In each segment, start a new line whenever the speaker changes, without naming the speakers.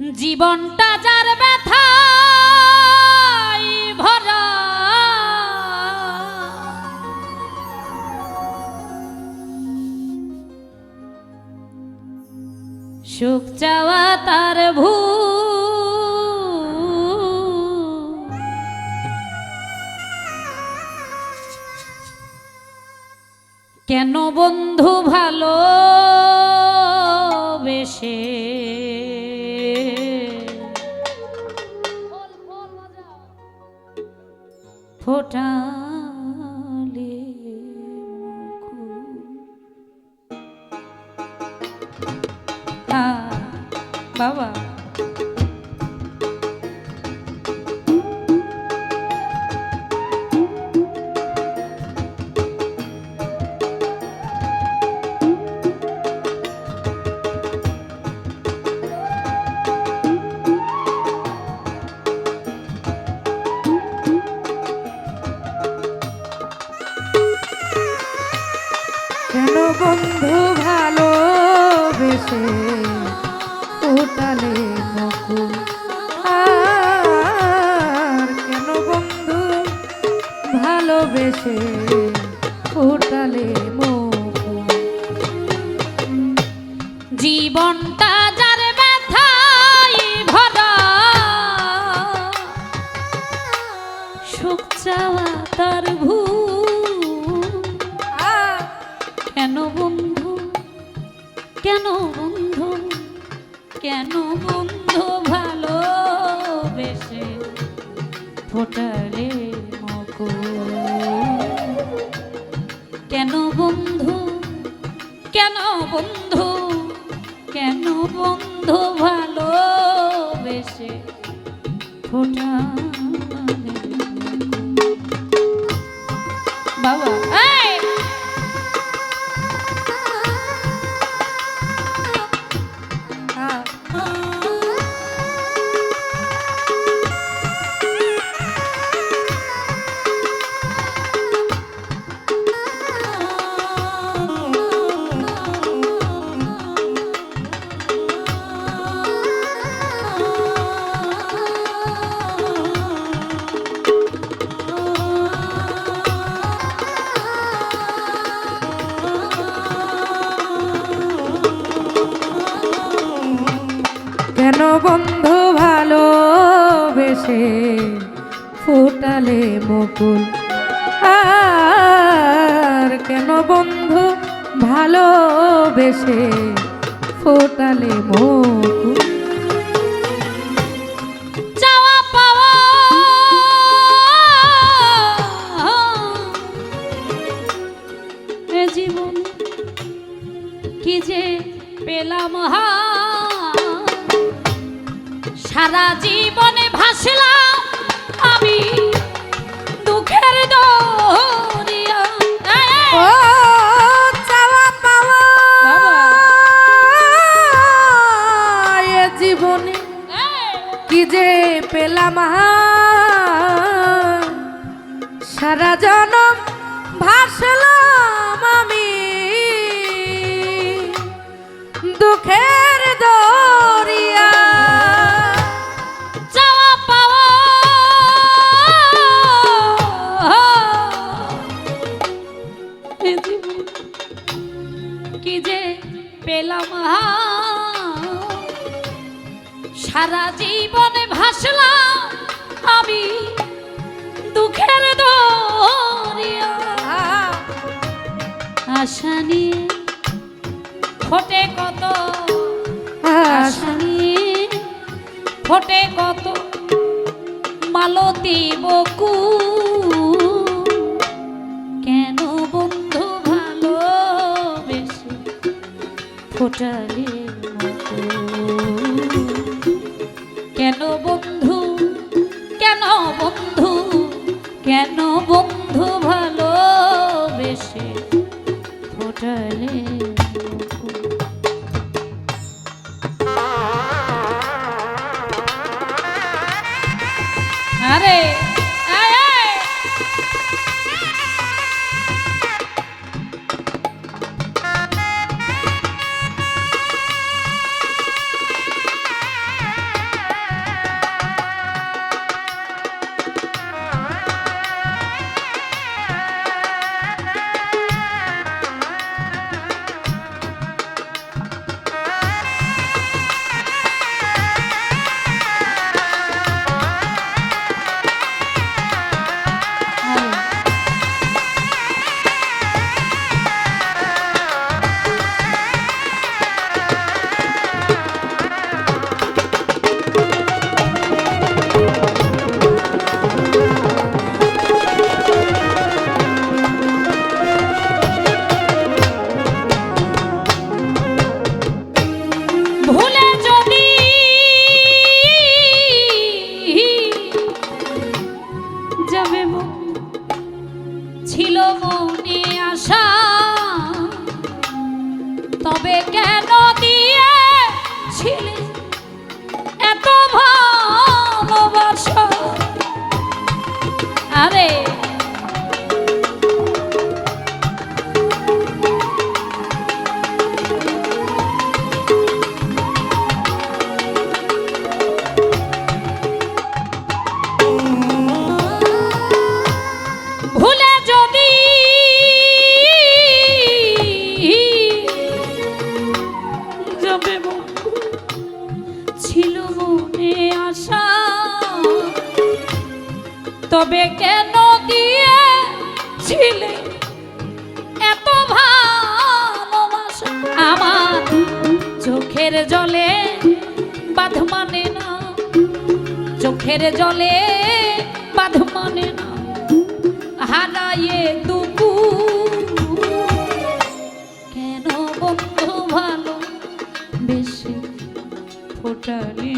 জীবনটা যার ব্যথা ভরা। সুখ চাওয়া তার ভূ কেন বন্ধু ভালো ফোটালে
উঠালে মুকুল আর কেন বন্ধু ভালোবেসে উঠালে মুকুল
জীবনটা যার ব্যথায় ভরা। সুখ চাওয়া তার ভূ কেন বন্ধু? কেন বন্ধু? কেন বন্ধু ভালো বেশে ফোটালে মকুল? কেন বন্ধু কেন বন্ধু কেন বন্ধু ভালো বেশে ফোটালে বাবা।
বন্ধু ভালো বেশে ফুটালে মুকুল। আর কেন বন্ধু ভালো বেশে ফুটালে মুকুল?
জীবন কি যে পেলাম হা সারা জীবনে ভাসলাম। নিয়ে ফোটে কত আশা নিয়ে ফোটে কত মালতী বকু। কেন বন্ধু ভালো বেশি ফোটালে কেন বন্ধু কেন বন্ধু কেন বন্ধু ভালো বেশি ফোটালে যাবে ছিল মনে আশা। তবে কেন চোখের জলে বাঁধ মানে না। চোখের জলে বাঁধ মানে না। হারাইয়ে দুকু কেন বন্ধু ভালো বেশি ফোটালে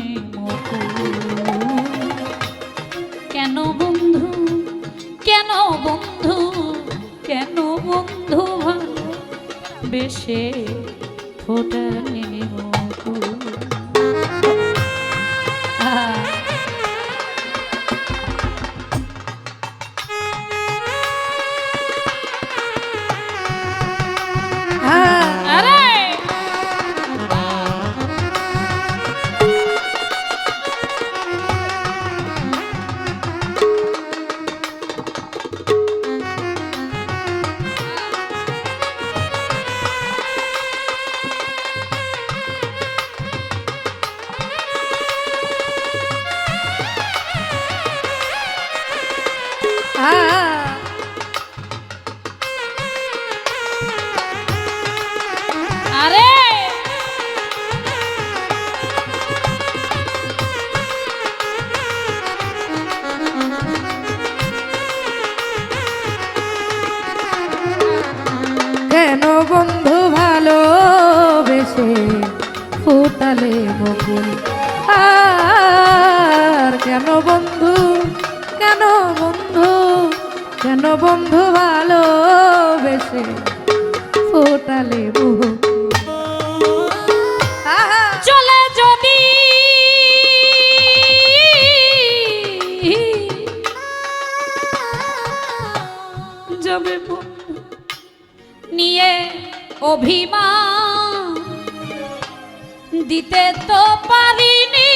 কেন বন্ধু কেন বন্ধু কেন বন্ধু ভালো বেশে ফোটালে
বকুল। আর কেন বন্ধু কেন বন্ধু কেন বন্ধু ভালো বেশে ফুটালে আহা!
চলে নিয়ে অভিমান। দিতে তো পারিনি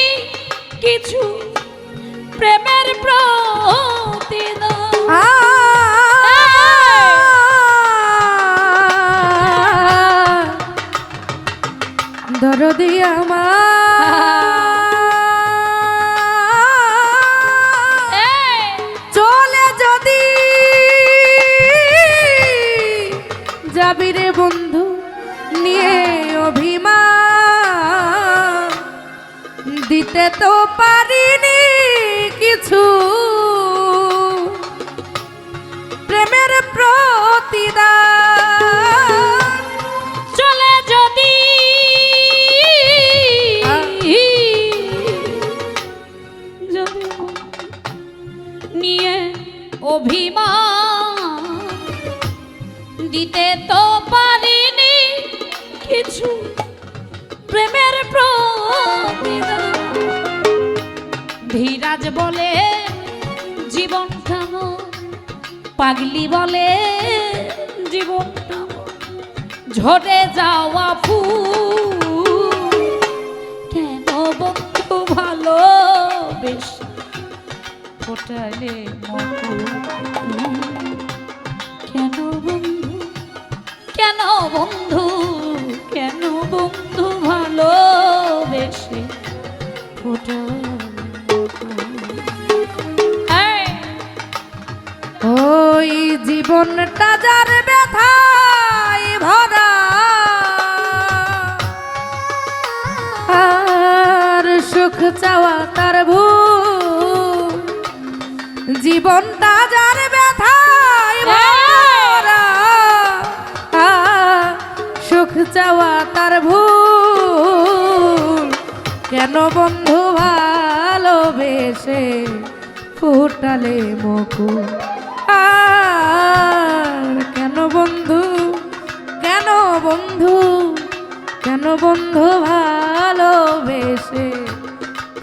কিছু প্রেমের প্রতিদান।
দরদি আমার। চলে যদি যাবি রে বন্ধু নিয়ে অভিমান। দিতে তো পারিনি কিছু। প্রেমের প্রতিদান।
চলে যদি নিয়ে অভিমান দিতে তো পারিনি কিছু। প্রেমের প্রতিদান। ধীরাজ বলে, জীবন কেমন পাগলি বলে, জীবন কেমন ঝরে যাওয়া ফুল কেন বন্ধু ভালো বেশ ফোটালে কেন বন্ধু কেন বন্ধু
জীবনটা যার ব্যথায় ভরা। আর সুখ চাওয়া তার জীবনটা যার ব্যথায় ভরা। সুখ চাওয়া তার কেন বন্ধু ভালোবেসে ফুটালে মুকুল? বন্ধু? কেন বন্ধু? কেন বন্ধু ভালোবেসে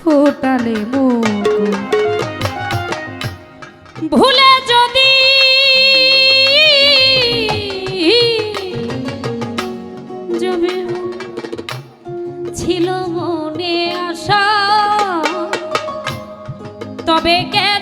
ফুটালে মুকুল
ভুলে যদি ছিল মনে আশা, তবে কেন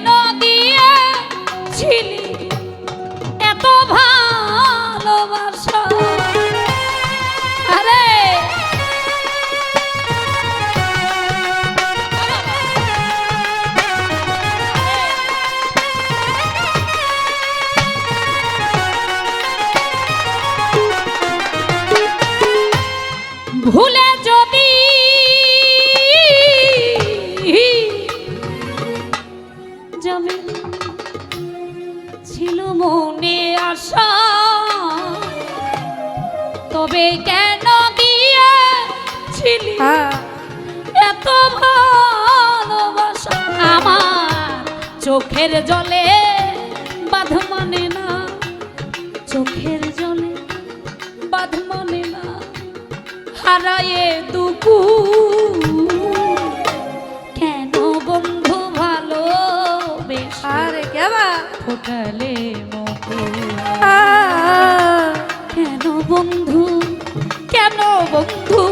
ভুলে যদি জমে ছিল মনে আশা তবে কেন দিয়েছিলি এত ভালোবাসা আমার চোখের জলে বাধ মানে না চোখের জল হারায়ে দুকু কেন বন্ধু ভালো
আরে কেবা
ফোটালে
মকু
কেন বন্ধু? কেন বন্ধু?